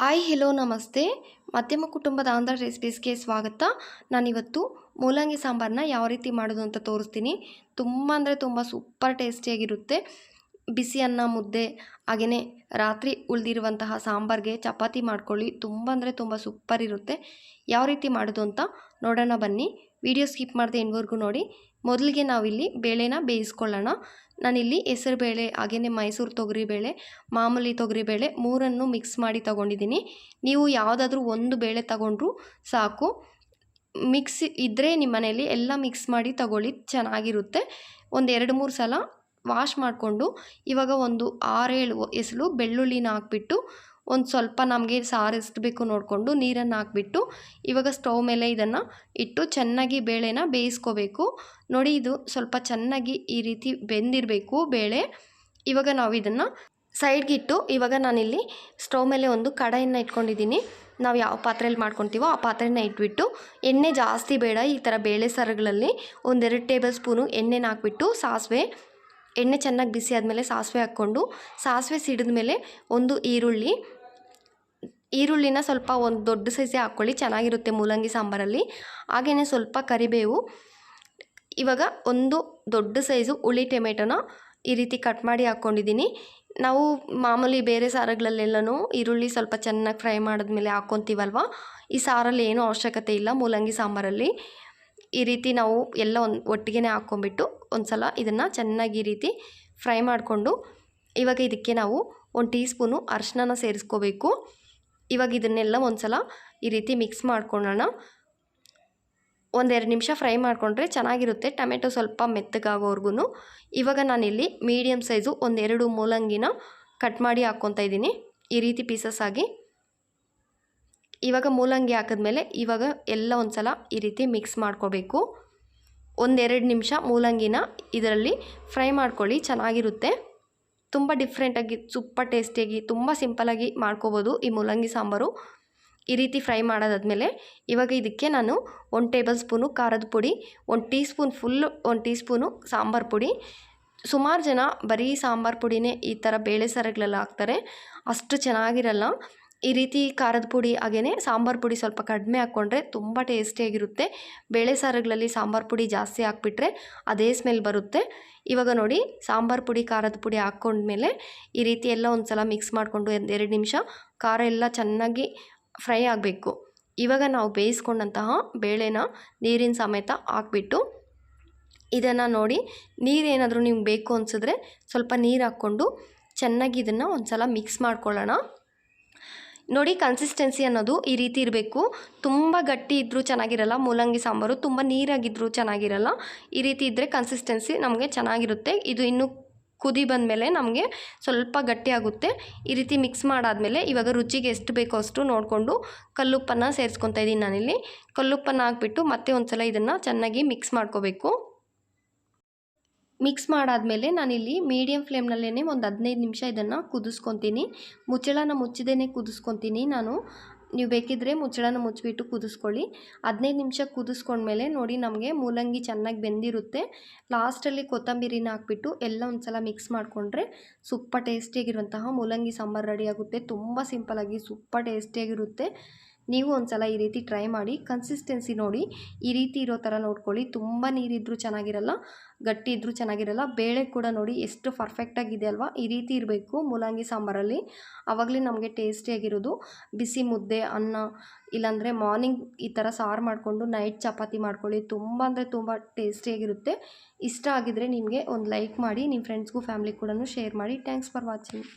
Hi hello ನಮಸ್ತೆ. ಮಧ್ಯಮ ಕುಟುಂಬದ ಆಂಧ್ರ ರೆಸಿಪೀಸ್ಗೆ ಸ್ವಾಗತ. ನಾನಿವತ್ತು ಮೂಲಂಗಿ ಸಾಂಬಾರನ್ನ ಯಾವ ರೀತಿ ಮಾಡೋದು ಅಂತ ತೋರಿಸ್ತೀನಿ. ತುಂಬ ಅಂದರೆ ತುಂಬ ಸೂಪರ್ ಟೇಸ್ಟಿಯಾಗಿರುತ್ತೆ. ಬಿಸಿ ಅನ್ನ, ಮುದ್ದೆ ಹಾಗೆಯೇ ರಾತ್ರಿ ಉಳಿದಿರುವಂತಹ ಸಾಂಬಾರಿಗೆ ಚಪಾತಿ ಮಾಡ್ಕೊಳ್ಳಿ. ತುಂಬ ಅಂದರೆ ತುಂಬ ಸೂಪರ್ ಇರುತ್ತೆ. ಯಾವ ರೀತಿ ಮಾಡೋದು ಅಂತ ನೋಡೋಣ ಬನ್ನಿ. ವಿಡಿಯೋ ಸ್ಕಿಪ್ ಮಾಡದೆ ಇನ್ನವರೆಗೂ ನೋಡಿ. ಮೊದಲಿಗೆ ನಾವಿಲ್ಲಿ ಬೇಳೆನ ಬೇಯಿಸ್ಕೊಳ್ಳೋಣ. ನಾನಿಲ್ಲಿ ಹೆಸರುಬೇಳೆ ಹಾಗೆಯೇ ಮೈಸೂರು ತೊಗರಿಬೇಳೆ ಮಾಮೂಲಿ ತೊಗರಿಬೇಳೆ ಮೂರನ್ನು ಮಿಕ್ಸ್ ಮಾಡಿ ತಗೊಂಡಿದ್ದೀನಿ. ನೀವು ಯಾವುದಾದ್ರೂ ಒಂದು ಬೇಳೆ ತಗೊಂಡ್ರೂ ಸಾಕು. ಮಿಕ್ಸ್ ಇದ್ದರೆ ನಿಮ್ಮ ಮನೆಯಲ್ಲಿ ಎಲ್ಲ ಮಿಕ್ಸ್ ಮಾಡಿ ತಗೊಳ್ಳಿ, ಚೆನ್ನಾಗಿರುತ್ತೆ. ಒಂದು ಎರಡು ಮೂರು ಸಲ ವಾಶ್ ಮಾಡಿಕೊಂಡು ಇವಾಗ ಒಂದು ಆರೇಳು ಎಸಲು ಬೆಳ್ಳುಳ್ಳಿನ ಹಾಕ್ಬಿಟ್ಟು ಒಂದು ಸ್ವಲ್ಪ ನಮಗೆ ಸಾರು ಎಷ್ಟು ನೋಡಿಕೊಂಡು ನೀರನ್ನು ಹಾಕ್ಬಿಟ್ಟು ಇವಾಗ ಸ್ಟವ್ ಮೇಲೆ ಇದನ್ನು ಇಟ್ಟು ಚೆನ್ನಾಗಿ ಬೇಳೆನ ಬೇಯಿಸ್ಕೋಬೇಕು. ನೋಡಿ ಇದು ಸ್ವಲ್ಪ ಚೆನ್ನಾಗಿ ಈ ರೀತಿ ಬೆಂದಿರಬೇಕು ಬೇಳೆ. ಇವಾಗ ನಾವು ಇದನ್ನು ಸೈಡ್ಗಿಟ್ಟು ಇವಾಗ ನಾನಿಲ್ಲಿ ಸ್ಟವ್ ಮೇಲೆ ಒಂದು ಕಡಾಯಿನ ಇಟ್ಕೊಂಡಿದ್ದೀನಿ. ನಾವು ಯಾವ ಪಾತ್ರೆಯಲ್ಲಿ ಮಾಡ್ಕೊತೀವೋ ಆ ಪಾತ್ರೆನ ಇಟ್ಬಿಟ್ಟು ಎಣ್ಣೆ ಜಾಸ್ತಿ ಬೇಡ ಈ ಥರ ಬೇಳೆ ಸಾರುಗಳಲ್ಲಿ ಒಂದೆರಡು ಟೇಬಲ್ ಸ್ಪೂನು ಎಣ್ಣೆನ ಹಾಕ್ಬಿಟ್ಟು ಸಾಸಿವೆ, ಎಣ್ಣೆ ಚೆನ್ನಾಗಿ ಬಿಸಿ ಆದಮೇಲೆ ಸಾಸಿವೆ ಹಾಕ್ಕೊಂಡು ಸಾಸಿವೆ ಸಿಡಿದ ಮೇಲೆ ಒಂದು ಈರುಳ್ಳಿ ಈರುಳ್ಳಿನ ಸ್ವಲ್ಪ ಒಂದು ದೊಡ್ಡ ಸೈಜೇ ಹಾಕ್ಕೊಳ್ಳಿ, ಚೆನ್ನಾಗಿರುತ್ತೆ ಮೂಲಂಗಿ ಸಾಂಬಾರಲ್ಲಿ. ಹಾಗೆಯೇ ಸ್ವಲ್ಪ ಕರಿಬೇವು. ಇವಾಗ ಒಂದು ದೊಡ್ಡ ಸೈಜು ಹುಳಿ ಟೊಮೆಟೊನ ಈ ರೀತಿ ಕಟ್ ಮಾಡಿ ಹಾಕ್ಕೊಂಡಿದ್ದೀನಿ. ನಾವು ಮಾಮೂಲಿ ಬೇರೆ ಸಾರುಗಳಲ್ಲೆಲ್ಲನೂ ಈರುಳ್ಳಿ ಸ್ವಲ್ಪ ಚೆನ್ನಾಗಿ ಫ್ರೈ ಮಾಡಿದ್ಮೇಲೆ ಹಾಕ್ಕೊತೀವಲ್ವ? ಈ ಸಾರಲ್ಲಿ ಏನೂ ಅವಶ್ಯಕತೆ ಇಲ್ಲ ಮೂಲಂಗಿ ಸಾಂಬಾರಲ್ಲಿ. ಈ ರೀತಿ ನಾವು ಎಲ್ಲ ಒಂದು ಒಟ್ಟಿಗೆ ಹಾಕ್ಕೊಂಬಿಟ್ಟು ಒಂದು ಸಲ ಇದನ್ನು ಚೆನ್ನಾಗಿ ಈ ರೀತಿ ಫ್ರೈ ಮಾಡಿಕೊಂಡು ಇವಾಗ ಇದಕ್ಕೆ ನಾವು ಒಂದು ಟೀ ಸ್ಪೂನು ಅರಿಶಿನ ಸೇರಿಸ್ಕೋಬೇಕು. ಇವಾಗ ಇದನ್ನೆಲ್ಲ ಒಂದು ಸಲ ಈ ರೀತಿ ಮಿಕ್ಸ್ ಮಾಡ್ಕೊಳ್ಳೋಣ. ಒಂದೆರಡು ನಿಮಿಷ ಫ್ರೈ ಮಾಡಿಕೊಂಡ್ರೆ ಚೆನ್ನಾಗಿರುತ್ತೆ. ಟೊಮೆಟೊ ಸ್ವಲ್ಪ ಮೆತ್ತಗಾಗೋವರೆಗೂ ಇವಾಗ ನಾನಿಲ್ಲಿ ಮೀಡಿಯಮ್ ಸೈಜು ಒಂದೆರಡು ಮೂಲಂಗಿನ ಕಟ್ ಮಾಡಿ ಹಾಕ್ಕೊತಾ ಇದ್ದೀನಿ. ಈ ರೀತಿ ಪೀಸಸ್ ಆಗಿ. ಇವಾಗ ಮೂಲಂಗಿ ಹಾಕಿದ್ಮೇಲೆ ಇವಾಗ ಎಲ್ಲ ಒಂದು ಸಲ ಈ ರೀತಿ ಮಿಕ್ಸ್ ಮಾಡ್ಕೋಬೇಕು. ಒಂದೆರಡು ನಿಮಿಷ ಮೂಲಂಗಿನ ಇದರಲ್ಲಿ ಫ್ರೈ ಮಾಡ್ಕೊಳ್ಳಿ, ಚೆನ್ನಾಗಿರುತ್ತೆ. ತುಂಬ ಡಿಫ್ರೆಂಟಾಗಿ ಸೂಪರ್ ಟೇಸ್ಟಿಯಾಗಿ ತುಂಬ ಸಿಂಪಲಾಗಿ ಮಾಡ್ಕೋಬೋದು ಈ ಮೂಲಂಗಿ ಸಾಂಬಾರು. ಈ ರೀತಿ ಫ್ರೈ ಮಾಡೋದಾದಮೇಲೆ ಇವಾಗ ಇದಕ್ಕೆ ನಾನು ಒಂದು ಟೇಬಲ್ ಸ್ಪೂನು ಖಾರದ ಪುಡಿ, ಒಂದು ಟೀ ಸ್ಪೂನ್ ಫುಲ್ಲು ಒಂದು ಟೀ ಸ್ಪೂನು ಸಾಂಬಾರು ಪುಡಿ. ಸುಮಾರು ಜನ ಬರೀ ಸಾಂಬಾರು ಪುಡಿನೇ ಈ ಥರ ಬೇಳೆ ಸಾರುಗಳೆಲ್ಲ ಹಾಕ್ತಾರೆ. ಅಷ್ಟು ಚೆನ್ನಾಗಿರಲ್ಲ. ಈ ರೀತಿ ಖಾರದ ಪುಡಿ ಹಾಗೆಯೇ ಸಾಂಬಾರು ಪುಡಿ ಸ್ವಲ್ಪ ಕಡಿಮೆ ಹಾಕ್ಕೊಂಡ್ರೆ ತುಂಬ ಟೇಸ್ಟಿಯಾಗಿರುತ್ತೆ. ಬೇಳೆ ಸಾರುಗಳಲ್ಲಿ ಸಾಂಬಾರು ಪುಡಿ ಜಾಸ್ತಿ ಹಾಕ್ಬಿಟ್ರೆ ಅದೇ ಸ್ಮೆಲ್ ಬರುತ್ತೆ. ಇವಾಗ ನೋಡಿ, ಸಾಂಬಾರು ಪುಡಿ, ಖಾರದ ಪುಡಿ ಹಾಕ್ಕೊಂಡ್ಮೇಲೆ ಈ ರೀತಿ ಎಲ್ಲ ಒಂದು ಸಲ ಮಿಕ್ಸ್ ಮಾಡಿಕೊಂಡು ಒಂದು ಎರಡು ನಿಮಿಷ ಖಾರ ಎಲ್ಲ ಚೆನ್ನಾಗಿ ಫ್ರೈ ಆಗಬೇಕು. ಇವಾಗ ನಾವು ಬೇಯಿಸ್ಕೊಂಡಂತಹ ಬೇಳೆನ ನೀರಿನ ಸಮೇತ ಹಾಕ್ಬಿಟ್ಟು ಇದನ್ನು ನೋಡಿ ನೀರೇನಾದರೂ ನಿಮ್ಗೆ ಬೇಕು ಅನಿಸಿದ್ರೆ ಸ್ವಲ್ಪ ನೀರು ಹಾಕ್ಕೊಂಡು ಚೆನ್ನಾಗಿ ಇದನ್ನು ಒಂದು ಸಲ ಮಿಕ್ಸ್ ಮಾಡ್ಕೊಳ್ಳೋಣ. ನೋಡಿ ಕನ್ಸಿಸ್ಟೆನ್ಸಿ ಅನ್ನೋದು ಈ ರೀತಿ ಇರಬೇಕು. ತುಂಬ ಗಟ್ಟಿ ಇದ್ದರೂ ಚೆನ್ನಾಗಿರಲ್ಲ, ಮೂಲಂಗಿ ಸಾಂಬಾರು ತುಂಬ ನೀರಾಗಿದ್ದರೂ ಚೆನ್ನಾಗಿರಲ್ಲ. ಈ ರೀತಿ ಇದ್ದರೆ ಕನ್ಸಿಸ್ಟೆನ್ಸಿ ನಮಗೆ ಚೆನ್ನಾಗಿರುತ್ತೆ. ಇದು ಇನ್ನು ಕುದಿ ಬಂದಮೇಲೆ ನಮಗೆ ಸ್ವಲ್ಪ ಗಟ್ಟಿಯಾಗುತ್ತೆ ಈ ರೀತಿ ಮಿಕ್ಸ್ ಮಾಡಾದಮೇಲೆ ಇವಾಗ ರುಚಿಗೆ ಎಷ್ಟು ಬೇಕೋ ಅಷ್ಟು ನೋಡಿಕೊಂಡು ಕಲ್ಲುಪ್ಪನ್ನು ಸೇರಿಸ್ಕೊತಾ ಇದ್ದೀನಿ ನಾನಿಲ್ಲಿ. ಕಲ್ಲುಪ್ಪನ್ನು ಹಾಕ್ಬಿಟ್ಟು ಮತ್ತೆ ಒಂದು ಸಲ ಇದನ್ನು ಚೆನ್ನಾಗಿ ಮಿಕ್ಸ್ ಮಾಡ್ಕೋಬೇಕು. ಮಿಕ್ಸ್ ಮಾಡಾದಮೇಲೆ ನಾನಿಲ್ಲಿ ಮೀಡಿಯಮ್ ಫ್ಲೇಮ್ನಲ್ಲೇ ಒಂದು ಹದಿನೈದು ನಿಮಿಷ ಇದನ್ನು ಕುದಿಸ್ಕೊತೀನಿ. ಮುಚ್ಚಳನ ಮುಚ್ಚದೇ ಕುದಿಸ್ಕೊತೀನಿ ನಾನು. ನೀವು ಬೇಕಿದ್ದರೆ ಮುಚ್ಚಳನ ಮುಚ್ಚಿಬಿಟ್ಟು ಕುದಿಸ್ಕೊಳ್ಳಿ. ಹದಿನೈದು ನಿಮಿಷ ಕುದಿಸ್ಕೊಂಡ್ಮೇಲೆ ನೋಡಿ ನಮಗೆ ಮೂಲಂಗಿ ಚೆನ್ನಾಗಿ ಬೆಂದಿರುತ್ತೆ. ಲಾಸ್ಟಲ್ಲಿ ಕೊತ್ತಂಬರಿನ ಹಾಕ್ಬಿಟ್ಟು ಎಲ್ಲ ಒಂದು ಸಲ ಮಿಕ್ಸ್ ಮಾಡಿಕೊಂಡ್ರೆ ಸೂಪರ್ ಟೇಸ್ಟಿಯಾಗಿರುವಂತಹ ಮೂಲಂಗಿ ಸಾಂಬಾರು ರೆಡಿಯಾಗುತ್ತೆ ತುಂಬ ಸಿಂಪಲಾಗಿ ಸೂಪರ್ ಟೇಸ್ಟಿಯಾಗಿರುತ್ತೆ ನೀವು ಒಂದು ಸಲ ಈ ರೀತಿ ಟ್ರೈ ಮಾಡಿ ಕನ್ಸಿಸ್ಟೆನ್ಸಿ ನೋಡಿ, ಈ ರೀತಿ ಇರೋ ಥರ ನೋಡ್ಕೊಳ್ಳಿ. ತುಂಬ ನೀರಿದ್ದರೂ ಚೆನ್ನಾಗಿರಲ್ಲ, ಗಟ್ಟಿ ಇದ್ದರೂ ಚೆನ್ನಾಗಿರಲ್ಲ. ಬೇಳೆ ಕೂಡ ನೋಡಿ ಎಷ್ಟು ಪರ್ಫೆಕ್ಟಾಗಿದೆ ಅಲ್ವಾ? ಈ ರೀತಿ ಇರಬೇಕು ಮೂಲಂಗಿ ಸಾಂಬಾರಲ್ಲಿ. ಆವಾಗಲೇ ನಮಗೆ ಟೇಸ್ಟಿಯಾಗಿರೋದು ಬಿಸಿ ಮುದ್ದೆ, ಅನ್ನ, ಇಲ್ಲಾಂದರೆ ಮಾರ್ನಿಂಗ್ ಈ ಥರ ಸಾರು ಮಾಡಿಕೊಂಡು ನೈಟ್ ಚಪಾತಿ ಮಾಡ್ಕೊಳ್ಳಿ. ತುಂಬ ಅಂದರೆ ತುಂಬ ಟೇಸ್ಟಿಯಾಗಿರುತ್ತೆ ಇಷ್ಟ ಆಗಿದರೆ ನಿಮಗೆ ಒಂದು ಲೈಕ್ ಮಾಡಿ ನಿಮ್ಮ ಫ್ರೆಂಡ್ಸ್ಗೂ ಫ್ಯಾಮ್ಲಿ ಕೂಡ ಶೇರ್ ಮಾಡಿ. Thanks for watching